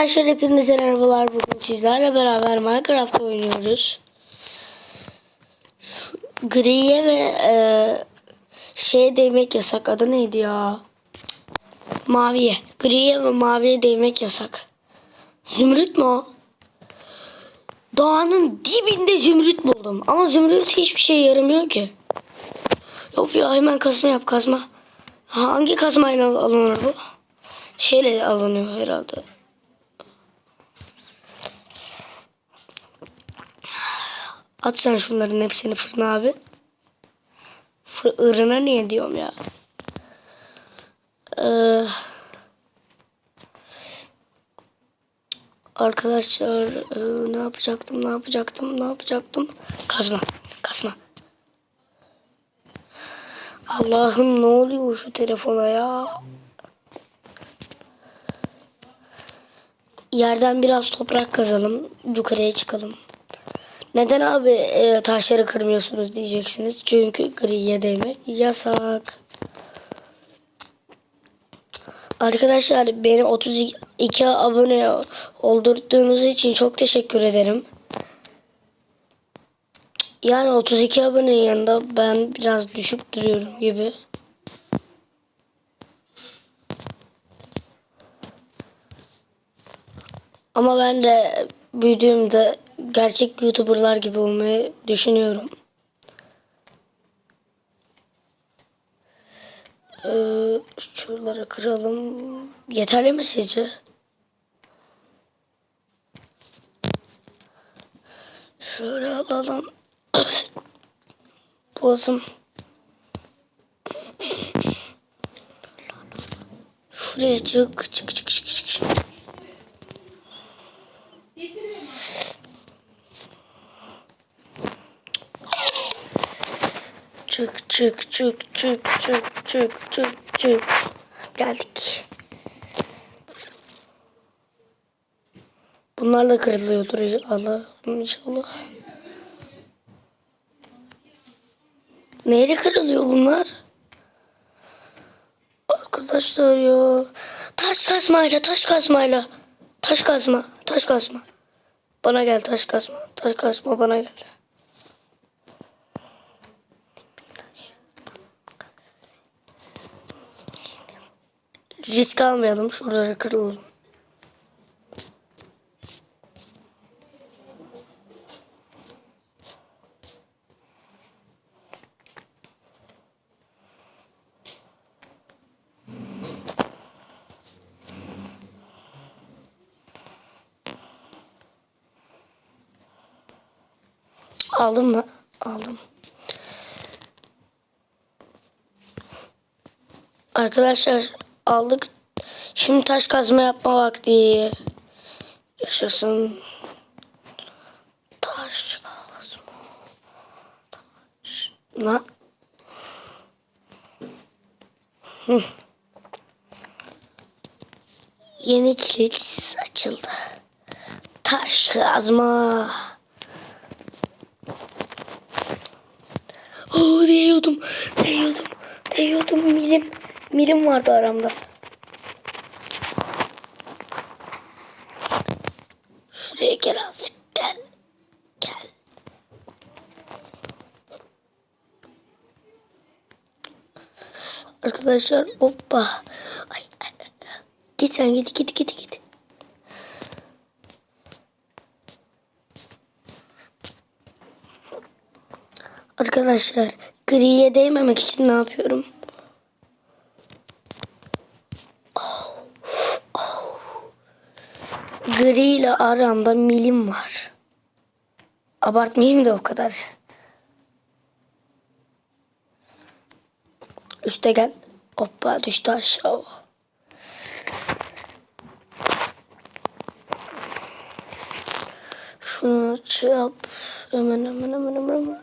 Arkadaşlar hepinize merhabalar. Bugün sizlerle beraber Minecraft oynuyoruz. Griye ve e, şeye değmek yasak. Adı neydi ya? Maviye. Griye ve maviye değmek yasak. Zümrüt mü o? Dağının dibinde zümrüt buldum. Ama zümrüt hiçbir şey yaramıyor ki. Yok ya hemen kazma yap kazma. Hangi kazmayla alınır bu? Şeyle alınıyor herhalde. At sen şunların hepsini fırına abi. Fırına niye diyorum ya. Ee, arkadaşlar e, ne yapacaktım ne yapacaktım ne yapacaktım. Kazma kazma. Allah'ım ne oluyor şu telefona ya. Yerden biraz toprak kazalım. Yukarıya çıkalım. Neden abi e, taşları kırmıyorsunuz diyeceksiniz. Çünkü griye değmek yasak. Arkadaşlar beni 32 abone oldurduğunuz için çok teşekkür ederim. Yani 32 abonenin yanında ben biraz düşük duruyorum gibi. Ama ben de büyüdüğümde gerçek YouTuber'lar gibi olmayı düşünüyorum. Ee, şuraları kıralım. Yeterli mi sizce? Şöyle alalım. Bozum. Şuraya çık çık. çık. Çık çık çık çık çık çık çık. Geldik. Bunlar da kırılıyordur inşallah. inşallah. Neyle kırılıyor bunlar? Arkadaşlar ya. Taş kazmayla, taş kazmayla. Taş kazma, taş kazma. Bana gel taş kazma. Taş kazma bana gel. Risk almayalım. Şuraları kırılalım. Aldın mı? Aldım. Arkadaşlar aldık. Şimdi taş kazma yapma vakti. Yaşasın. Taş kazma. Taş. Lan. Yeni kilit açıldı. Taş kazma. Oo değiyordum. Değiyordum. Değiyordum milim. Milim vardı aramda. Şuraya gel azıcık gel. Gel. Arkadaşlar hoppa. Ay, ay, ay. Git sen git git git git. Arkadaşlar griye değmemek için ne yapıyorum? Gri ile aramda milim var. Abartmayayım da o kadar. Üste gel. Hoppa düştü aşağı. Şunu çap. Hemen hemen hemen hemen hemen.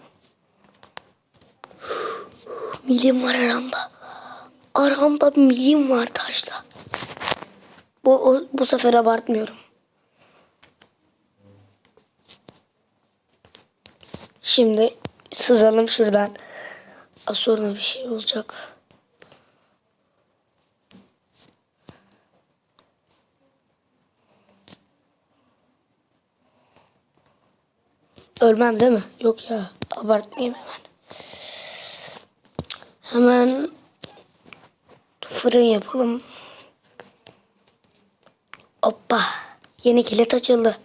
Milim var aramda. Aramda milim var taşla. Bu, bu sefer abartmıyorum. Şimdi sızalım şuradan. Az sonra bir şey olacak. Ölmem değil mi? Yok ya. Abartmayayım hemen. Hemen fırın yapalım. Hoppa. Yeni kilit açıldı.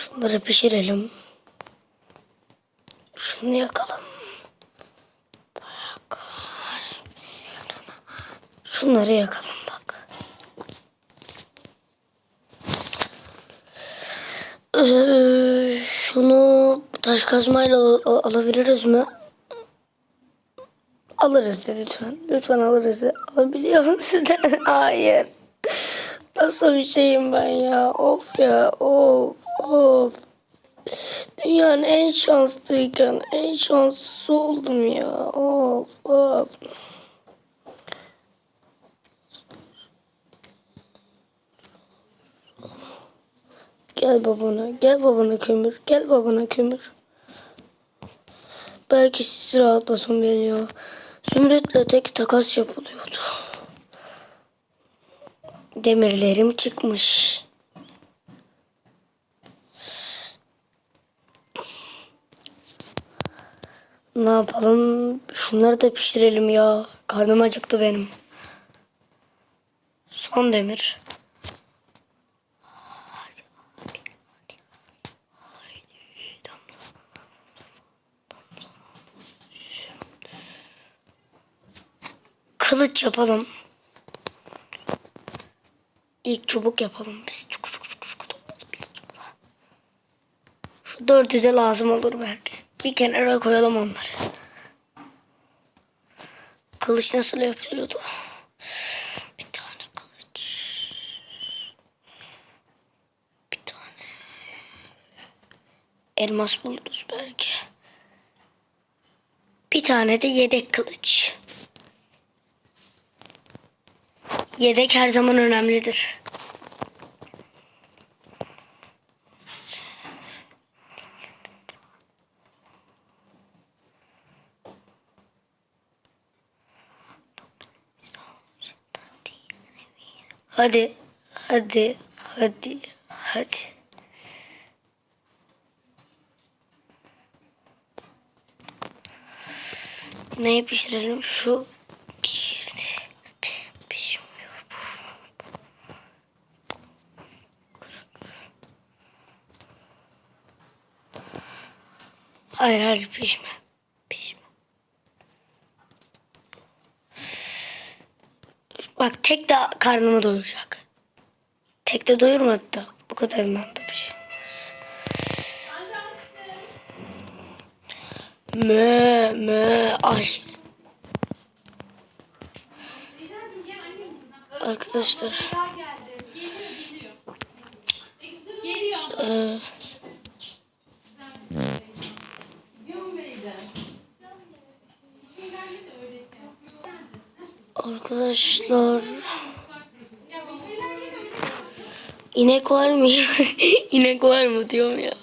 Şunları pişirelim. Şunu yakalım. Bak. Şunları yakalım bak. Ee, şunu taş kazmayla al- al- alabiliriz mi? Alırız de lütfen. Lütfen alırız de. Alabiliyor musun? Hayır. Nasıl bir şeyim ben ya? Of ya. Of. Of. Dünyanın en şanslıyken en şanslısı oldum ya. Of. Of. Gel babana, gel babana kömür, gel babana kömür. Belki siz rahatlasın beni ya. Zümrütle tek takas yapılıyordu. Demirlerim çıkmış. Ne yapalım? Şunları da pişirelim ya. Karnım acıktı benim. Son demir. Kılıç yapalım. İlk çubuk yapalım biz. Çuk çuk çuk çuk. Şu dördü de lazım olur belki. Bir kenara koyalım onları. Kılıç nasıl yapılıyordu? Bir tane kılıç. Bir tane. Elmas buluruz belki. Bir tane de yedek kılıç. Yedek her zaman önemlidir. Hadi, hadi, hadi, hadi. Neyi pişirelim? Şu girdi. Pişmiyor. Hayır hayır. Pişme. Bak tek de karnımı doyuracak. Tek de doyurmadı da bu kadarından da bir şey. Mö mö ay. Arkadaşlar. Ee, arkadaşlar. İnek var mı ya? İnek var mı diyorum ya.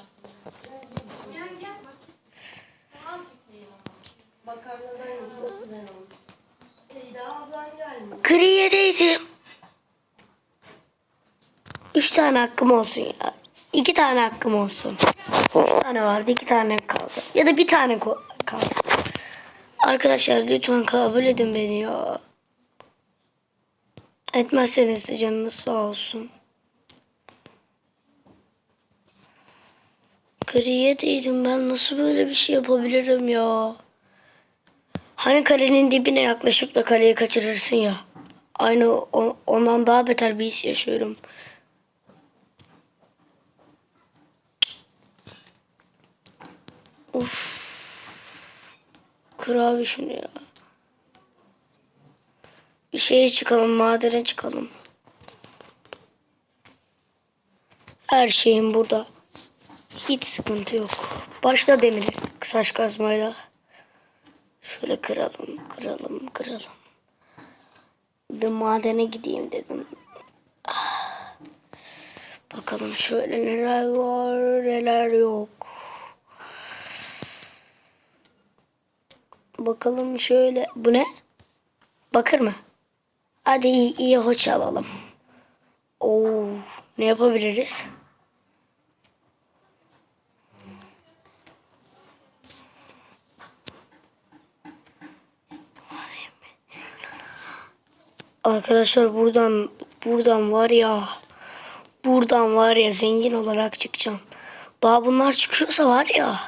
Kriye'deydim. Üç tane hakkım olsun ya. İki tane hakkım olsun. Üç tane vardı iki tane kaldı. Ya da bir tane kalsın. Arkadaşlar lütfen kabul edin beni ya. Etmezseniz de canınız sağ olsun. Kriye'deydim ben nasıl böyle bir şey yapabilirim ya. Hani kalenin dibine yaklaşıp da kaleyi kaçırırsın ya. Aynı ondan daha beter bir his yaşıyorum. Of. Kır abi şunu ya. Şeye çıkalım, madene çıkalım. Her şeyim burada. Hiç sıkıntı yok. Başla demiri saç kazmayla. Şöyle kıralım, kıralım, kıralım. Bir madene gideyim dedim. Ah. Bakalım şöyle neler var, neler yok. Bakalım şöyle. Bu ne? Bakır mı? Hadi iyi, iyi hoç alalım. Oo, ne yapabiliriz? Arkadaşlar buradan buradan var ya buradan var ya zengin olarak çıkacağım. Daha bunlar çıkıyorsa var ya.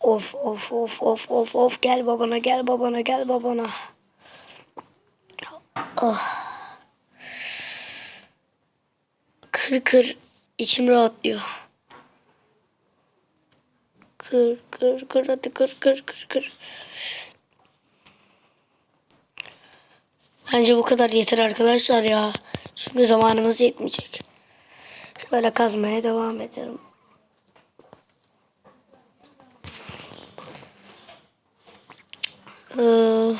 Of of of of of of gel babana gel babana gel babana. Ah. Kır kır içim rahatlıyor. Kır kır kır hadi kır kır kır kır. Bence bu kadar yeter arkadaşlar ya. Çünkü zamanımız yetmeyecek. Şöyle kazmaya devam edelim. Ee,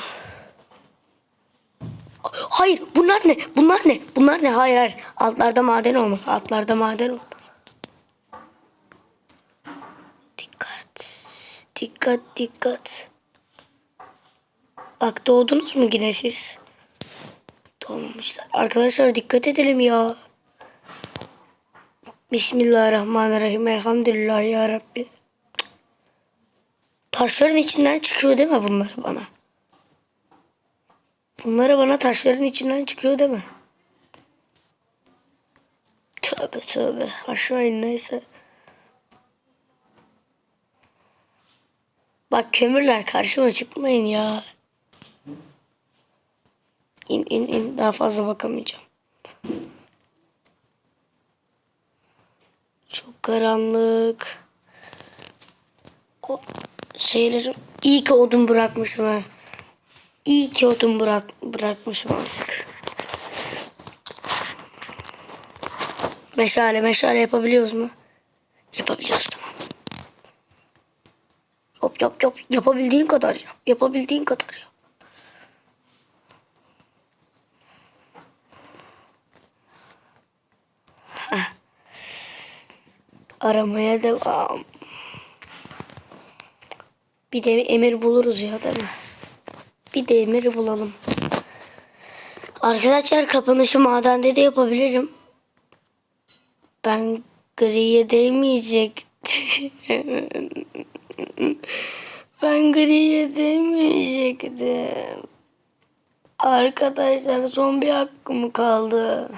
Hayır bunlar ne? Bunlar ne? Bunlar ne? Hayır hayır. Altlarda maden olmaz. Altlarda maden olmaz. Dikkat. Dikkat dikkat. Bak doğdunuz mu yine siz? Doğmamışlar. Arkadaşlar dikkat edelim ya. Bismillahirrahmanirrahim. Elhamdülillah ya Rabbi. Taşların içinden çıkıyor değil mi bunlar bana? Bunları bana taşların içinden çıkıyor değil mi? Tövbe tövbe. Aşağı in neyse. Bak kömürler karşıma çıkmayın ya. İn in in daha fazla bakamayacağım. Çok karanlık. O şeylerim iyi ki odun bırakmışım ha. İyi ki odun bırak bırakmışım artık. Meşale meşale yapabiliyoruz mu? Yapabiliyoruz tamam. Yap yap yap. Yapabildiğin kadar yap. Yapabildiğin kadar yap. Heh. Aramaya devam. Bir de emir buluruz ya değil mi? Bir de emir bulalım. Arkadaşlar kapanışı madende de yapabilirim. Ben griye değmeyecektim. ben griye değmeyecektim. Arkadaşlar son bir hakkım kaldı.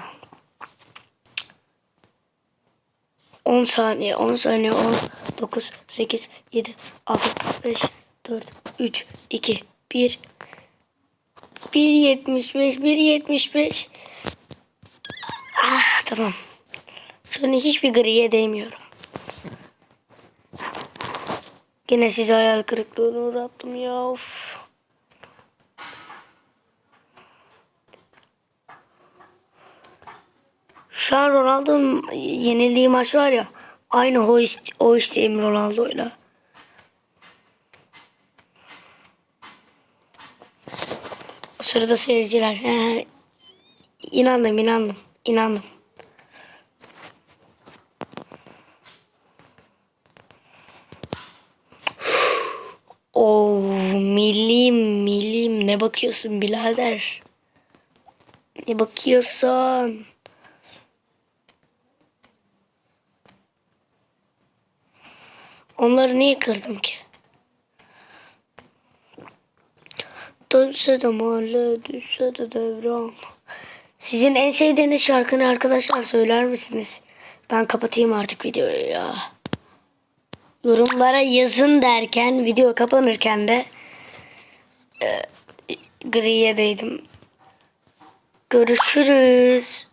10 saniye, 10 saniye, 10, 9, 8, 7, 6, 5, 4, 3, 2, 1. 1.75, 1.75. Ah tamam. Şu hiçbir griye değmiyorum. Yine size hayal kırıklığına uğrattım ya of. Şu an Ronaldo'nun yenildiği maç var ya. Aynı o, o isteğim Ronaldo'yla. Sırada seyirciler. İnandım inandım. inandım. Oo milim milim ne bakıyorsun birader? Ne bakıyorsun? Onları niye kırdım ki? Dönse de mahalle, düşse de devran. Sizin en sevdiğiniz şarkını arkadaşlar söyler misiniz? Ben kapatayım artık videoyu ya. Yorumlara yazın derken video kapanırken de e, griye değdim. Görüşürüz.